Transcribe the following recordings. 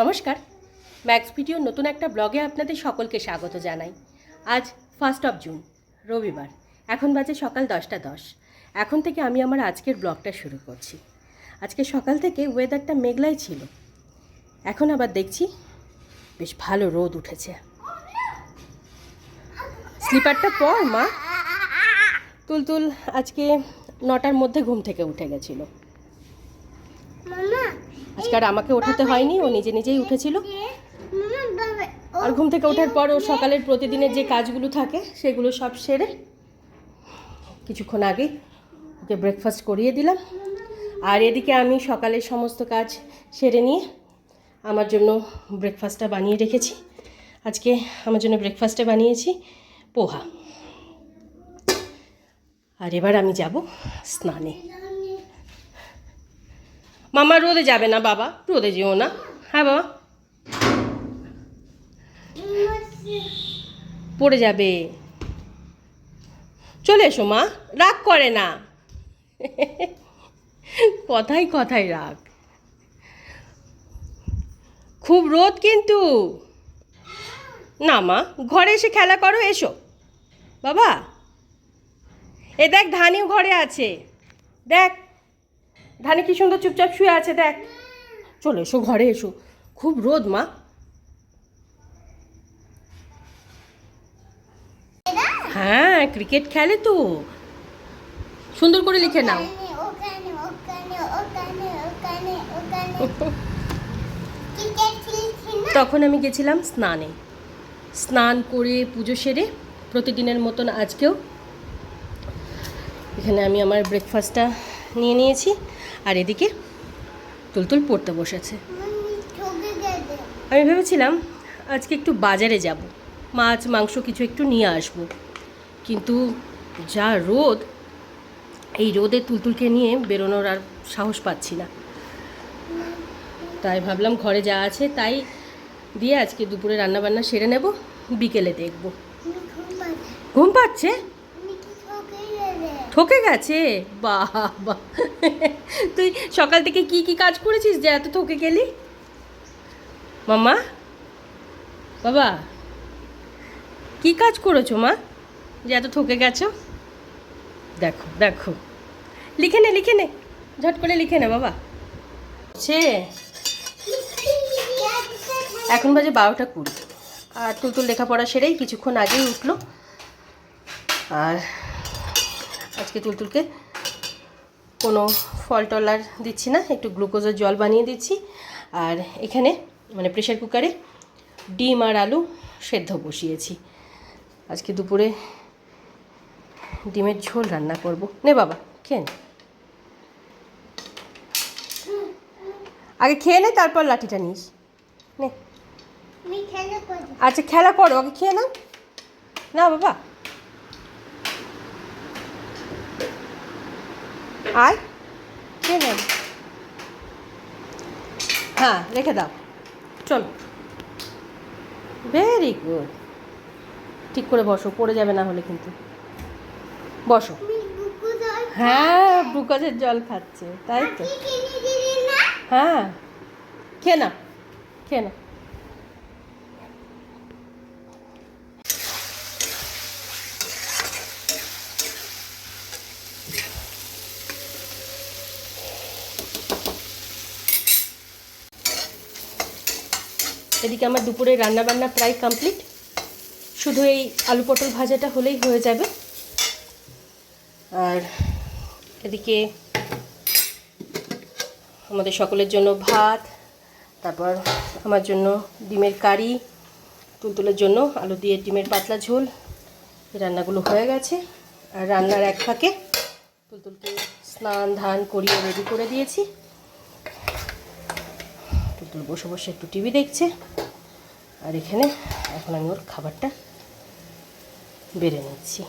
নমস্কার। Max video নতুন একটা ব্লগে আপনাদের সকলকে স্বাগত জানাই। আজ ফার্স্ট অফ জুন রবিবার। এখন বাজে সকাল দশটা দশ। এখন থেকে আমি আমার আজকের ব্লগটা শুরু করছি। আজকে সকাল থেকে ওয়েদারটা মেঘলাই ছিল। এখন আবার দেখছি বেশ ভালো রোদ উঠেছে। স্লিপারটা পর, মা। তুলতুল আজকে নটার মধ্যে ঘুম থেকে উঠে গেছিল। আজকে আর আমাকে ওঠাতে হয়নি, ও নিজে নিজেই উঠেছিল। আর ঘুম থেকে ওঠার পর ও সকালের প্রতিদিনের যে কাজগুলো থাকে, সেগুলো সব সেরে কিছুক্ষণ আগে ওকে ব্রেকফাস্ট করিয়ে দিলাম। আর এদিকে আমি সকালের সমস্ত কাজ সেরে নিয়ে আমার জন্য ব্রেকফাস্টটা বানিয়ে রেখেছি। আজকে আমার জন্য ব্রেকফাস্টে বানিয়েছি পোহা। আর এবার আমি যাব স্নানে। মামা রোদে যাবে না, বাবা। রোদে যেও না। হ্যাঁ বাবা। পড়ে যাবে। চলে এসো, মা। রাগ করে না। কথাই কথাই রাগ। খুব রোদ কিন্তু। না, মা, ঘরে এসে খেলা করো, এসো। বাবা। এ দেখ, ধানিও ঘরে আছে। দেখ ধানি কি সুন্দর চুপচাপ শুয়ে আছে, দেখ। চলে এসো, ঘরে এসো। খুব রোদ, মা। হ্যাঁ ক্রিকেট খেলে তো। সুন্দর করে লিখে নাও। তখন আমি গেছিলাম স্নানে। স্নান করে পুজো সেরে প্রতিদিনের মতন আজকেও এখানে আমি আমার ব্রেকফাস্টটা নিয়ে নিয়েছি। আর এদিকে তুলতুল পড়তে বসেছে। আমি ভেবেছিলাম আজকে একটু বাজারে যাব। মাছ মাংস কিছু একটু নিয়ে আসব। কিন্তু যা রোদ এই রোদে তুলতুলকে নিয়ে বেরোনোর আর সাহস পাচ্ছি না। তাই ভাবলাম ঘরে যা আছে তাই দিয়ে আজকে দুপুরে রান্নাবান্না সেরে নেব বিকেলে দেখব। ঘুম পাচ্ছে ঘুম পাচ্ছে আমি কি ঠকে গেছে ঠকে গেছে? বাবা। তুই সকাল থেকে কি কি কাজ করেছিস যে এত ঠকে গেলি? মামা বাবা, কি কাজ করেছ মা যে এত ঠকে গেছো? দেখো দেখো। লিখে নে লিখে নে। ঝট করে লিখে নে বাবা। সে এখন বাজে বারোটা কুড়ি। আর তুলতুল লেখাপড়া সেরেই কিছুক্ষণ আগেই উঠল। আর আজকে তুলতুলকে কোনো ফল টল আর দিচ্ছি না একটু গ্লুকোজের জল বানিয়ে দিচ্ছি। আর এখানে মানে প্রেশার কুকারে ডিম আর আলু সেদ্ধ বসিয়েছি। আজকে দুপুরে ডিমের ঝোল রান্না করব। নে বাবা খেয়ে নে। আগে খেয়ে নে তারপর লাঠিটা নিস। নে। আচ্ছা খেলা করো আগে খেয়ে নাও। না বাবা। আয়। নাও হ্যাঁ রেখে দাও। চলো। ভেরি গুড ঠিক করে বসো পড়ে যাবে না হলে কিন্তু। বসো। হ্যাঁ গ্লুকোজের জল খাচ্ছে তাই তো। কি হ্যাঁ। খেয়ে না খেয়ে না এদিকে আমার দুপুরের রান্নাবান্না প্রায় কমপ্লিট শুধু এই আলু পটল ভাজাটা হলেই হয়ে যাবে। আর এদিকে আমাদের সকলের জন্য ভাত, তারপর আমার জন্য ডিমের কারি, তুলতুলের জন্য আলু দিয়ে ডিমের পাতলা ঝোল। এই রান্নাগুলো হয়ে গেছে। আর রান্নার এক ফাঁকে তুলতুলকে স্নান ধান করিয়ে রেডি করে দিয়েছি। তুলতুল বসে বসে একটু টিভি দেখছে। আর এখানে এখন আমি ওর খাবারটা বেড়ে নিচ্ছি।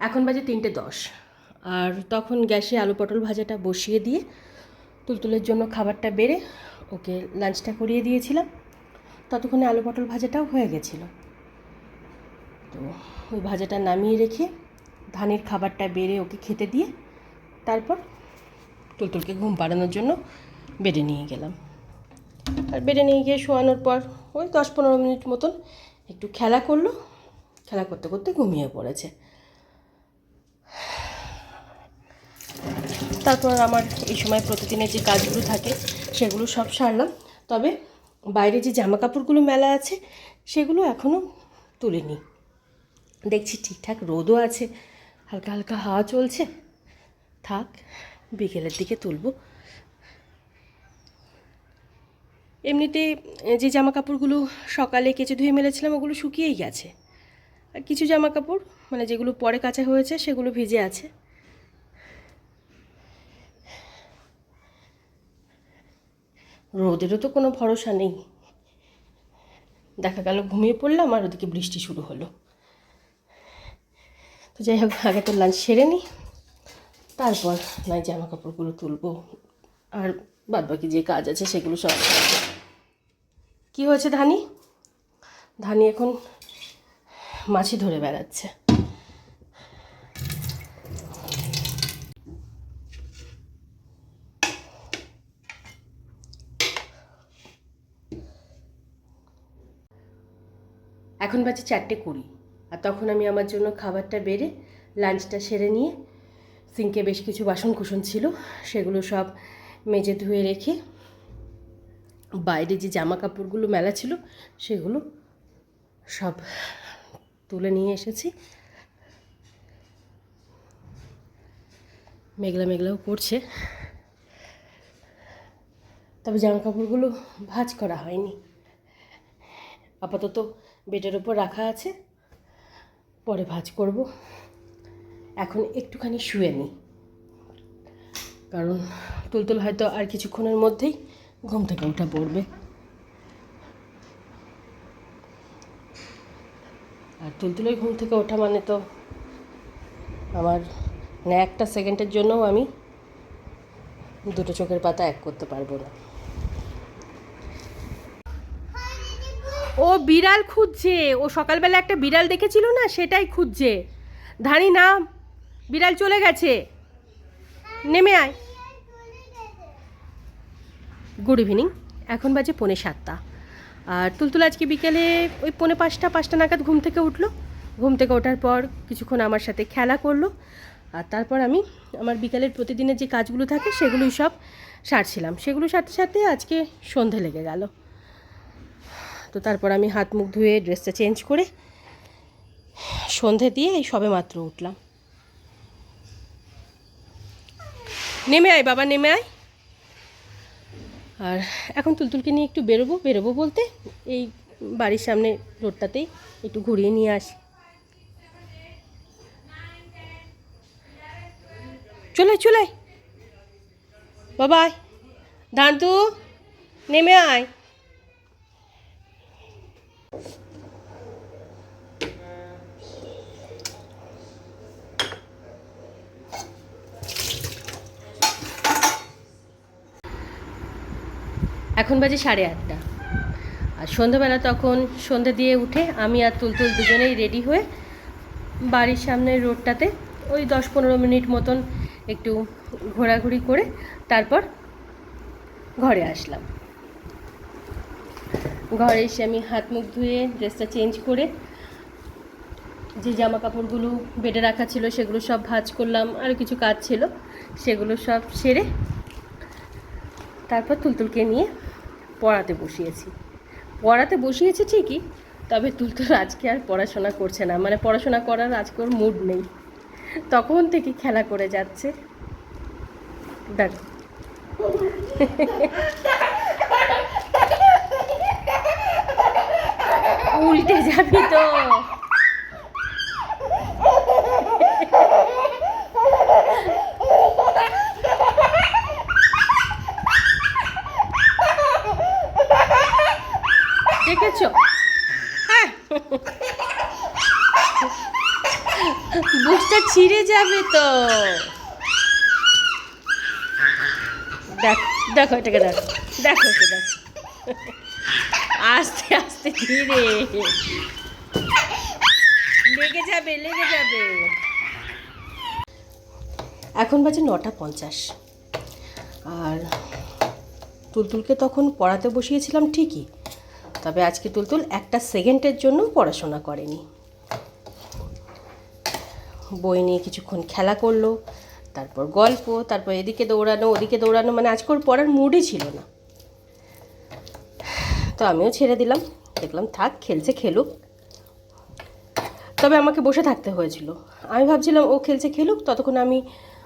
এখন বাজে তিনটে দশ। আর তখন গ্যাসে আলু পটল ভাজাটা বসিয়ে দিয়ে তুলতুলের জন্য খাবারটা বেড়ে ওকে লাঞ্চটা করিয়ে দিয়েছিলাম। ততক্ষণে আলু পটল ভাজাটাও হয়ে গেছিল। তো ওই ভাজাটা নামিয়ে রেখে ধানের খাবারটা বেড়ে ওকে খেতে দিয়ে তারপর টুলটুলকে ঘুম পাড়ানোর জন্য বেডে নিয়ে গেলাম। আর বেডে নিয়ে গিয়ে শোয়ানোর পর ওই দশ পনেরো মিনিট মতন একটু খেলা করল। খেলা করতে করতে ঘুমিয়ে পড়েছে। তারপর আমার এই সময় প্রতিদিনের যে কাজগুলো থাকে সেগুলো সব সারলাম। তবে বাইরে যে জামা কাপড়গুলো মেলা আছে, সেগুলো এখনও তুলিনি। দেখছি ঠিকঠাক রোদও আছে, হালকা হালকা হাওয়া চলছে। থাক, বিকেলের দিকে তুলবো। এমনিতে যে জামা কাপড়গুলো সকালে কেচে ধুয়ে মেলেছিলাম, ওগুলো শুকিয়েই গেছে। আর কিছু জামা কাপড় মানে যেগুলো পরে কাচা হয়েছে, সেগুলো ভিজে আছে। রোদেরও তো কোনো ভরসা নেই। দেখা গেল ঘুমিয়ে পড়লাম আর ওদিকে বৃষ্টি শুরু হলো। তো যাই হোক, আগে তো লাঞ্চ সেরে নিই তারপর নয় জামা কাপড়গুলো তুলবো আর বাদ বাকি যে কাজ আছে সেগুলো সব কি হয়েছে ধানি? ধানি এখন মাছি ধরে বেড়াচ্ছে। এখন বাজে চারটে কুড়ি। আর তখন আমি আমার জন্য খাবারটা বেড়ে লাঞ্চটা সেরে নিয়ে সিঙ্কে বেশ কিছু বাসন কুসন ছিল, সেগুলো সব মেজে ধুয়ে রেখে, বাইরে যে জামা কাপড়গুলো মেলা ছিল, সেগুলো সব তুলে নিয়ে এসেছি। মেঘলা মেঘলাও করছে। তবে জামা কাপড়গুলো ভাঁজ করা হয়নি। আপাতত বেডের ওপর রাখা আছে। পরে ভাঁজ করব। এখন একটুখানি শুয়ে নিই কারণ তুলতুল হয়তো আর কিছুক্ষণের মধ্যেই ঘুম থেকে উঠা পড়বে। আর তুলতুলের ঘুম থেকে ওঠা মানে তো আমার একটা সেকেন্ডের জন্যও আমি দুটো চোখের পাতা এক করতে পারব না। ও বিড়াল খুঁজছে। ও সকালবেলা একটা বিড়াল দেখেছিল না? সেটাই খুঁজছে। ধানি, না, বিড়াল চলে গেছে। নেমে আয়। গুড ইভিনিং এখন বাজে পৌনে সাতটা। আর তুলতুল আজকে বিকেলে ওই পৌনে পাঁচটা পাঁচটা নাগাদ ঘুম থেকে উঠল। ঘুম থেকে ওঠার পর কিছুক্ষণ আমার সাথে খেলা করল। আর তারপর আমি আমার বিকালের প্রতিদিনের যে কাজগুলো থাকে, সেগুলোই সব সারছিলাম। সেগুলো সাথে সাথে আজকে সন্ধে লেগে গেল। তো তারপর আমি হাত মুখ ধুয়ে ড্রেসটা চেঞ্জ করে সন্ধে দিয়ে এই সবে মাত্র উঠলাম। নেমে আয় বাবা, নেমে আয়। আর এখন তুলতুলকে নিয়ে একটু বেরোবো বেরোবো বলতে এই বাড়ির সামনে রোডটাতেই একটু ঘুরিয়ে নিয়ে আসি। চলে চলে বাবা আয়। ধান্তু নেমে আয়। এখন বাজে সাড়ে আটটা। আর সন্ধ্যাবেলা তখন সন্ধ্যা দিয়ে উঠে আমি আর তুলতুল দুজনেই রেডি হয়ে বাড়ির সামনের রোডটাতে ওই দশ পনেরো মিনিট মতন একটু ঘোরাঘুরি করে তারপর ঘরে আসলাম। ঘরে এসে আমি হাত মুখ ধুয়ে ড্রেসটা চেঞ্জ করে যে জামা কাপড়গুলো বেডে রাখা ছিল সেগুলো সব ভাঁজ করলাম আর কিছু কাজ ছিল সেগুলো সব সেরে তারপর তুলতুলকে নিয়ে পড়াতে বসিয়েছি। পড়াতে বসিয়েছি ঠিকই, তবে তুলতুল আজকে আর পড়াশোনা করছে না। মানে পড়াশোনা করার আজকে ওর মুড নেই। তখন থেকে খেলা করে যাচ্ছে। দেখ। উল্টে যাবি তো দেখেছ হ্যাঁ বুকটা ছিঁড়ে যাবে তো। দেখ, দেখো এটাকে দেখো দেখো একে দেখো। আস্তে আস্তে, ধীরে। লেগে যাবে লেগে যাবে। এখন বাজে নটা পঞ্চাশ। আর তুলতুলকে তখন পড়াতে বসিয়েছিলাম ঠিকই, তবে আজকে তুলতুল একটা সেকেন্ডের জন্য পড়াশোনা করেনি। বই নিয়ে কিছুক্ষণ খেলা করল, তারপর গল্প, তারপর এদিকে দৌড়ানো, ওদিকে দৌড়ানো মানে আজকে ওর পড়ার মুডই ছিল না। তো আমিও ছেড়ে দিলাম, দেখলাম থাক, খেলছে, খেলুক। তবে আমাকে বসে থাকতে হয়েছিল। আমি ভাবছিলাম ও খেলছে, খেলুক, ততক্ষণ আমি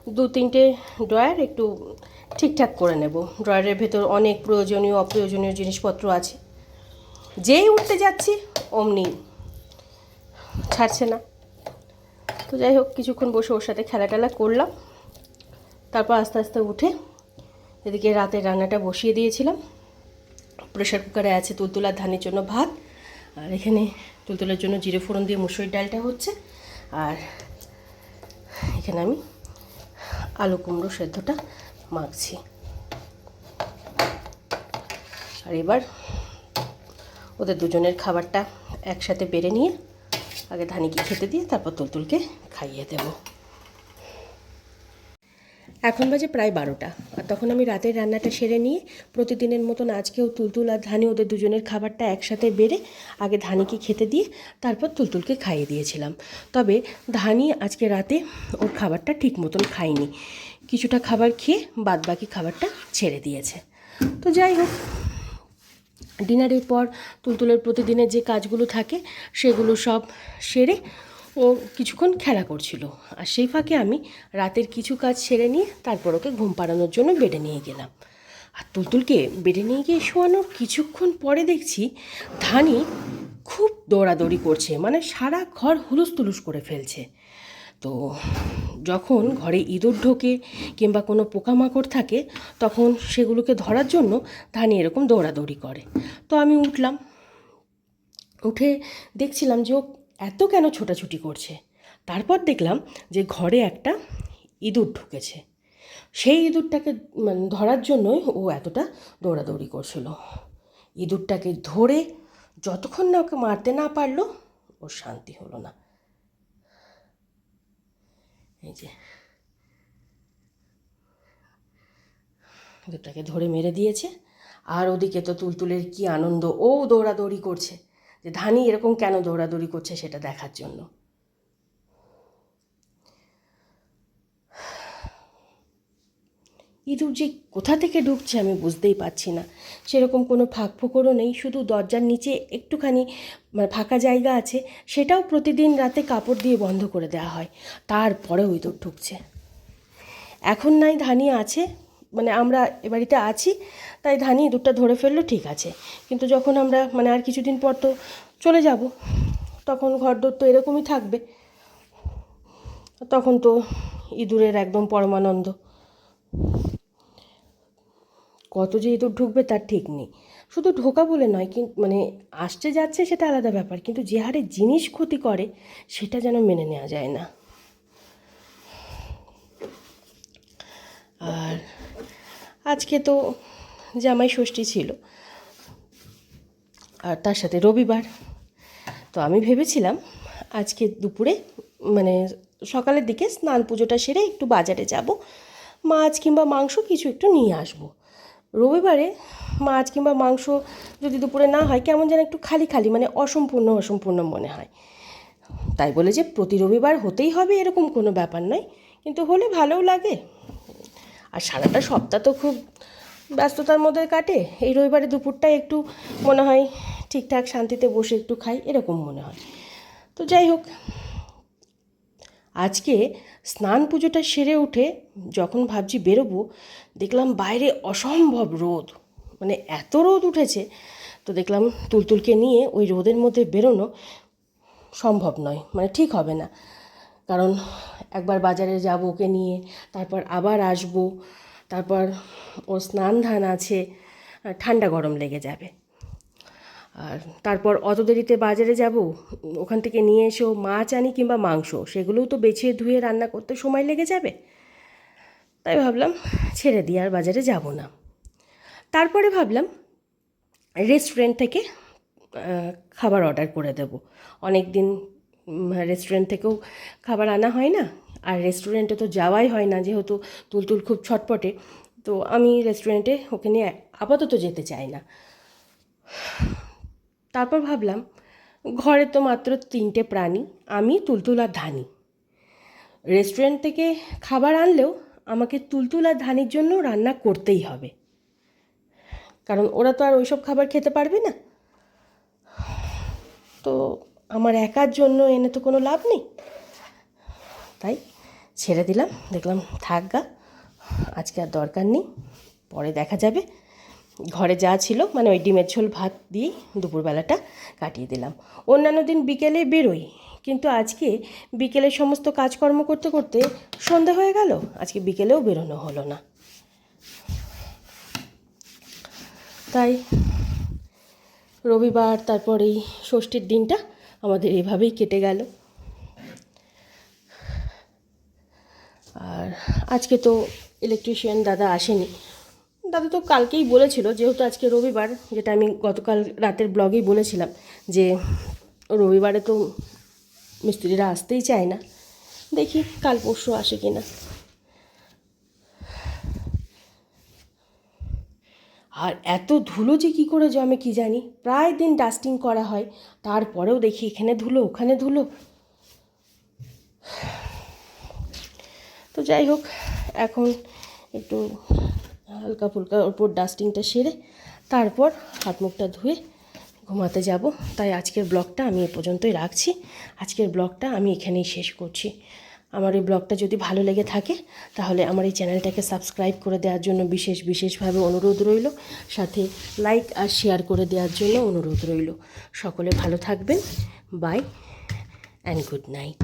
দু তিনটে ড্রয়ার একটু ঠিকঠাক করে নেব। ড্রয়ারের ভেতর অনেক প্রয়োজনীয়, অপ্রয়োজনীয় জিনিসপত্র আছে। যেই উঠতে যাচ্ছি, অমনি ছাড়ছে না। তো যাই হোক, কিছুক্ষণ বসে ওর সাথে খেলা টেলা করলাম। তারপর আস্তে আস্তে উঠে এদিকে রাতের রান্নাটা বসিয়ে দিয়েছিলাম। প্রেশার কুকারে আছে তুলতুলার ধানের জন্য ভাত, আর এখানে তুলতুলার জন্য জিরে ফোড়ন দিয়ে মুসুরির ডালটা হচ্ছে। আর এখানে আমি আলু কুমড়ো সেদ্ধটা মাখছি। আর এবার ওদের দুজনের খাবারটা একসাথে বেড়ে নিয়ে আগে ধানিকে খেতে দিয়ে তারপর তুলতুলকে খাইয়ে দেবো। এখন বাজে প্রায় বারোটা আর তখন আমি রাতের রান্নাটা সেরে নিয়ে প্রতিদিনের মতন আজকেও তুলতুল আর ধানি ওদের দুজনের খাবারটা একসাথে বেড়ে আগে ধানিকে খেতে দিয়ে তারপর তুলতুলকে খাইয়ে দিয়েছিলাম। তবে ধানি আজকে রাতে ওর খাবারটা ঠিক মতন খায়নি। কিছুটা খাবার খেয়ে বাদ বাকি খাবারটা ছেড়ে দিয়েছে। তো যাই হোক ডিনারের পর তুলতুলের প্রতিদিনের যে কাজগুলো থাকে, সেগুলো সব সেরে ও কিছুক্ষণ খেলা করছিল। আর সেই ফাঁকে আমি রাতের কিছু কাজ সেরে নিয়ে তারপর ওকে ঘুম পাড়ানোর জন্য বেডে নিয়ে গেলাম। আর তুলতুলকে বেডে নিয়ে গিয়ে শোয়ানোর কিছুক্ষণ পরে দেখছি ধানি খুব দৌড়াদৌড়ি করছে মানে সারা ঘর হুলুস তুলুস করে ফেলছে। তো যখন ঘরে ইঁদুর ঢোকে কিংবা কোনো পোকামাকড় থাকে, তখন সেগুলোকে ধরার জন্য ধানি এরকম দৌড়াদৌড়ি করে। তো আমি উঠলাম, উঠে দেখছিলাম যে ও এত কেন ছোটাছুটি করছে। তারপর দেখলাম যে ঘরে একটা ইঁদুর ঢুকেছে। সেই ইঁদুরটাকে মানে ধরার জন্যই ও এতটা দৌড়াদৌড়ি করছিল। ইঁদুরটাকে ধরে যতক্ষণ না ওকে মারতে না পারল, ওর শান্তি হলো না। এই যে। দুটাকে ধরে মেরে দিয়েছে। আর ওদিকে তো তুলতুলের কি আনন্দ। ও দৌড়াদৌড়ি করছে। যে ধানি এরকম কেন দৌড়াদৌড়ি করছে সেটা দেখার জন্য। ইঁদুর যে কোথা থেকে ঢুকছে আমি বুঝতেই পারছি না। সেরকম কোনো ফাঁক ফোকরও নেই, শুধু দরজার নিচে একটুখানি মানে ফাঁকা জায়গা আছে, সেটাও প্রতিদিন রাতে কাপড় দিয়ে বন্ধ করে দেওয়া হয়। তারপরেও ইঁদুর ঢুকছে। এখন নাই ধানি আছে মানে আমরা এ বাড়িতে আছি, তাই ধানি ইঁদুরটা ধরে ফেলল, ঠিক আছে। কিন্তু যখন আমরা মানে আর কিছুদিন পর তো চলে যাব, তখন ঘরদোর তো এরকমই থাকবে। তখন তো ইঁদুরের একদম পরমানন্দ। কত যে ইঁদুর ঢুকবে তার ঠিক নেই। শুধু ঢোকা বলে নয় কিন্তু মানে আসছে যাচ্ছে সেটা আলাদা ব্যাপার, কিন্তু যে হারে জিনিস ক্ষতি করে সেটা যেন মেনে নেওয়া যায় না। আর আজকে তো জামাই ষষ্ঠী ছিল, আর তার সাথে রবিবার। তো আমি ভেবেছিলাম আজকে দুপুরে মানে সকালের দিকে স্নান পুজোটা সেরে একটু বাজারে যাব, মাছ কিংবা মাংস কিছু একটু নিয়ে আসব। রবিবারে মাছ কিংবা মাংস যদি দুপুরে না হয়, কেমন যেন একটু খালি খালি মানে অসম্পূর্ণ অসম্পূর্ণ মনে হয়। তাই বলে যে প্রতি রবিবার হতেই হবে এরকম কোনো ব্যাপার নয়, কিন্তু হলে ভালোও লাগে। আর সারাটা সপ্তাহ তো খুব ব্যস্ততার মধ্যে কাটে, এই রবিবারে দুপুরটাই একটু মনে হয় ঠিকঠাক শান্তিতে বসে একটু খাই, এরকম মনে হয়। তো যাই হোক আজকে স্নান পুজোটা সেরে উঠে যখন ভাবছি বেরোবো, দেখলাম বাইরে অসম্ভব রোদ। মানে এত রোদ উঠেছে। তো দেখলাম তুলতুলকে নিয়ে ওই রোদের মধ্যে বেরোনো সম্ভব নয়। মানে ঠিক হবে না। কারণ একবার বাজারে যাব ওকে নিয়ে, তারপর আবার আসব, তারপর ওর স্নান ধান আছে ঠান্ডা গরম লেগে যাবে। আর তারপর অত দেরিতে বাজারে যাব, ওখান থেকে নিয়ে এসেও মাছ আনি কিংবা মাংস, সেগুলোও তো বেছে ধুয়ে রান্না করতে সময় লেগে যাবে। তাই ভাবলাম ছেড়ে দিয়ে আর বাজারে যাব না। তারপরে ভাবলাম রেস্টুরেন্ট থেকে খাবার অর্ডার করে দেব। অনেক দিন রেস্টুরেন্ট থেকেও খাবার আনা হয় না, আর রেস্টুরেন্টে তো যাওয়াই হয় না যেহেতু তুলতুল খুব ছটপটে, তো আমি রেস্টুরেন্টে ওকে নিয়ে আপাতত যেতে চাই না। তারপর ভাবলাম, ঘরে তো মাত্র তিনটে প্রাণী, আমি তুলতুল আর ধানি। রেস্টুরেন্ট থেকে খাবার আনলেও আমাকে তুলতুল আর ধানির জন্য রান্না করতেই হবে। কারণ ওরা তো আর ওইসব খাবার খেতে পারবে না। তো আমার একার জন্য এনে তো কোনো লাভ নেই। তাই ছেড়ে দিলাম, দেখলাম, থাক গা, আজকে আর দরকার নেই, পরে দেখা যাবে। ঘরে যা ছিল মানে ওই ডিমের ঝোল, ভাত দিয়েই দুপুরবেলাটা কাটিয়ে দিলাম। অন্যান্য দিন বিকেলে বেরোই, কিন্তু আজকে বিকেলে সমস্ত কাজকর্ম করতে করতে সন্ধে হয়ে গেল, আজকে বিকেলেও বেরোনো হলো না। তাই রবিবার, তারপর এই ষষ্ঠীর দিনটা আমাদের এভাবেই কেটে গেল। আর আজকে তো ইলেকট্রিশিয়ান দাদা আসেনি দাদা তো কালকেই বলেছিল, যেহেতু আজকে রবিবার, যেটা আমি গতকাল রাতের ব্লগেই বলেছিলাম, যে রবিবারে তো মিস্ত্রিরা আসতেই চায় না। দেখি কাল পরশু আসে কি না আর এত ধুলো যে কী করে জমে কি জানি। প্রায় দিন ডাস্টিং করা হয়, তারপরেও দেখি এখানে ধুলো, ওখানে ধুলো। তো যাই হোক, এখন একটু হালকা ফুলকা ওপর ডাস্টিংটা সেরে তারপর হাত মুখটা ধুয়ে ঘুমাতে যাব। তাই আজকের ব্লগটা আমি এ পর্যন্তই রাখছি। আজকের ব্লগটা আমি এখানেই শেষ করছি। আমার এই ব্লগটা যদি ভালো লেগে থাকে, তাহলে আমার এই চ্যানেলটাকে সাবস্ক্রাইব করে দেওয়ার জন্য বিশেষ বিশেষভাবে অনুরোধ রইল। সাথে লাইক আর শেয়ার করে দেওয়ার জন্য অনুরোধ রইল। সকলে ভালো থাকবেন। By and good night